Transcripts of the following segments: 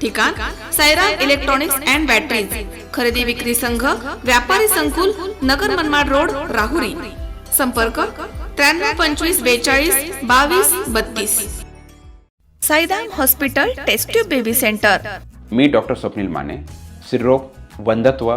ठिकाण Saira electronics and batteries खरेदी विक्री संघ व्यापारी संकुल नगर मनमाड रोड राहुरी. संपर्क त्र्याण्णव पंचवीस बेचाळीस बावीस बत्तीस. Saidham hospital test tube baby centre मी डॉक्टर स्वप्नील माने सिरोग वंधत्व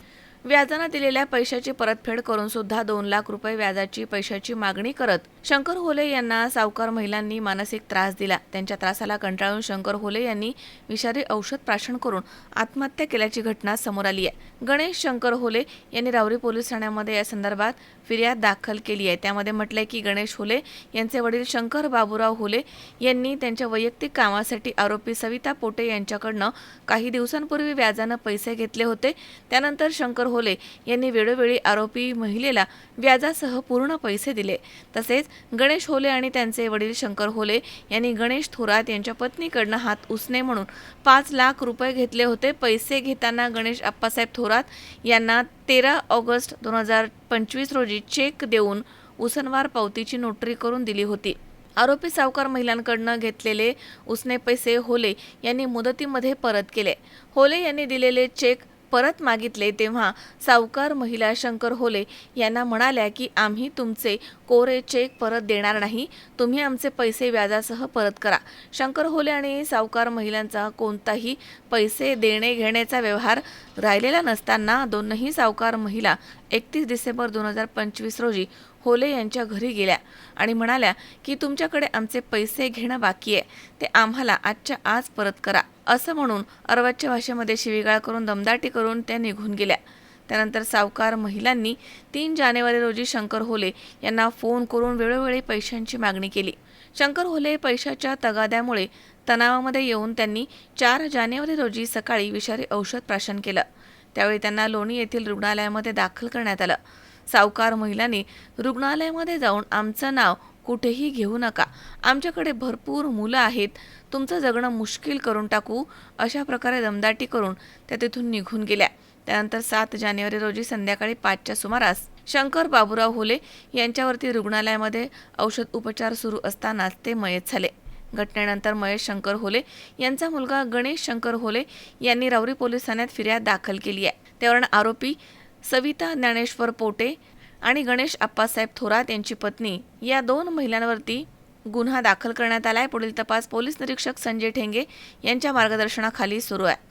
व्याजानं दिलेल्या पैशाची परतफेड करून सुद्धा दोन लाख रुपये व्याजाची पैशाची मागणी करत शंकर होले यांना सावकार महिलांनी मानसिक त्रास दिला. त्यांच्या त्रासाला कंटाळून शंकर होले यांनी विषारी औषध प्राशन करून आत्महत्या केल्याची घटना समोर आली आहे. गणेश शंकर होले यांनी रावरी पोलीस ठाण्यामध्ये या संदर्भात फिर्याद दाखल केली आहे. त्यामध्ये म्हटलंय की गणेश होले यांचे वडील शंकर बाबूराव होले यांनी त्यांच्या वैयक्तिक कामासाठी आरोपी सविता पोटे यांच्याकडनं काही दिवसांपूर्वी व्याजानं पैसे घेतले होते. त्यानंतर शंकर होले यांनी वेळोवेळी आरोपी महिलेला व्याजासह पूर्ण पैसे दिले. तसेच गणेश होले आणि त्यांचे वडील शंकर होले यांनी गणेश थोरात यांच्या पत्नीकडनं हात उसने म्हणून पाच लाख रुपये घेतले होते. पैसे घेताना गणेश आप्पासाहेब थोरात यांना तेरा ऑगस्ट दोन हजार पंचवीस रोजी चेक देऊन उसनवार पावतीची नोटरी करून दिली होती. आरोपी सावकार महिलांकडनं घेतलेले उसने पैसे होले यांनी मुदतीमध्ये परत केले. होले यांनी दिलेले चेक परत मागितले तेव्हा सावकार महिला शंकर होले यांना म्हणाल्या की आम्ही तुमचे कोरे चेक परत देणार नाही. तुम्ही आमचे पैसे व्याजासह परत करा. शंकर होले आणि सावकार महिलांचा कोणताही पैसे देणे घेण्याचा व्यवहार राहिलेला नसताना दोनही सावकार महिला एकतीस डिसेंबर दोन हजार पंचवीस रोजी होले यांच्या घरी गेल्या आणि म्हणाल्या की तुमच्याकडे आमचे पैसे घेणं बाकी आहे. ते आम्हाला आजच्या आज परत करा. असं म्हणून अर्वाच्या भाषेमध्ये शिवीगाळ करून दमदाटी करून त्या निघून गेल्या. त्यानंतर सावकार महिलांनी तीन जानेवारी रोजी शंकर होले यांना फोन करून वेळोवेळी पैशांची मागणी केली. शंकर होले पैशाच्या तगाद्यामुळे तणावामध्ये येऊन त्यांनी चार जानेवारी रोजी सकाळी विषारी औषध प्राशन केलं. त्यावेळी त्यांना लोणी येथील रुग्णालयामध्ये दाखल करण्यात आलं. सावकार महिलांनी रुग्णालयामध्ये जाऊन आमचं नाव कुठेही घेऊ नका. आमच्याकडे भरपूर मुलं आहेत. तुमचं जगणं मुश्किल करून टाकू अशा प्रकारे दमदाटी करून त्या तिथून निघून गेल्या. त्यानंतर सात जानेवारी रोजी संध्याकाळी पाचच्या सुमारास शंकर बाबूराव होले यांच्यावरती रुग्णालयामध्ये औषध उपचार सुरू असतानाच ते मयत झाले. घटनेनंतर महेश शंकर होले यांचा मुलगा गणेश शंकर होले यांनी रावरी पोलीस ठाण्यात फिर्याद दाखल केली आहे. त्यावरून आरोपी सविता ज्ञानेश्वर पोटे आणि गणेश आप्पासाहेब थोरात यांची पत्नी या दोन महिलांवरती गुन्हा दाखल करण्यात आला आहे पुढील तपास पोलीस निरीक्षक संजय ठेंगे यांच्या मार्गदर्शनाखाली सुरू आहे.